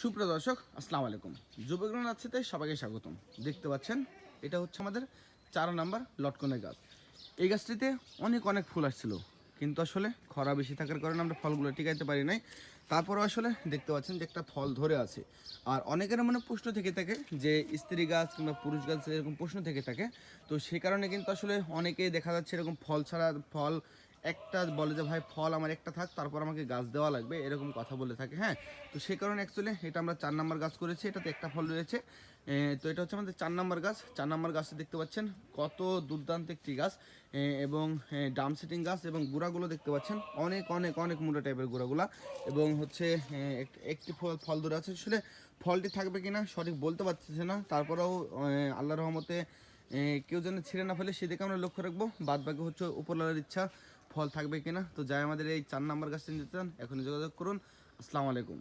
সুপ্রিয় দর্শক, আসসালামু আলাইকুম। যুবগ্রহণ আছেতে সবাইকে স্বাগতম। দেখতে পাচ্ছেন, এটা হচ্ছে আমাদের চার নাম্বার লটকনের গাছ। এই গাছটিতে অনেক অনেক ফুল আসছিল, কিন্তু আসলে খরা বেশি থাকার কারণে আমরা ফলগুলো টিকাইতে পারি নাই। তারপরও আসলে দেখতে পাচ্ছেন যে একটা ফল ধরে আছে। আর অনেকের মনে প্রশ্ন থেকে থাকে যে স্ত্রী গাছ কিংবা পুরুষ গাছ এরকম প্রশ্ন থেকে থাকে। তো সেই কারণে কিন্তু আসলে অনেকেই দেখা যাচ্ছে এরকম ফল ছাড়া ফল একটা বলে যে, ভাই, ফল আমার একটা থাক, তারপর আমাকে গাছ দেওয়া লাগবে, এরকম কথা বলে থাকে হ্যাঁ? তো সেই কারণে অ্যাকচুয়ালি এটা আমরা চার নাম্বার গাছ করেছি, এটাতে একটা ফল রয়েছে। তো এটা হচ্ছে আমাদের চার নাম্বার গাছ। চার নাম্বার গাছটা দেখতে পাচ্ছেন, কত দুর্দান্ত একটি গাছ। এবং ডাম সেটিং গাছ এবং গুঁড়াগুলো দেখতে পাচ্ছেন, অনেক অনেক অনেক মোটা টাইপের গুঁড়াগুলা। এবং হচ্ছে একটি ফল ফল ধরে আছে। আসলে ফলটি থাকবে কিনা সঠিক বলতে পারছি না। তারপরেও আল্লাহ রহমতে কেউ যেন ছিঁড়ে না ফেলে, সেদিকে আমরা লক্ষ্য রাখব। বাদ বাকি হচ্ছে উপরওয়ালার ইচ্ছা। ফল থাকবে কিনা? তো যাই আমাদের এই চার নাম্বার গাছটা নিতে চান, এখনই যোগাযোগ করুন। আসসালামু আলাইকুম।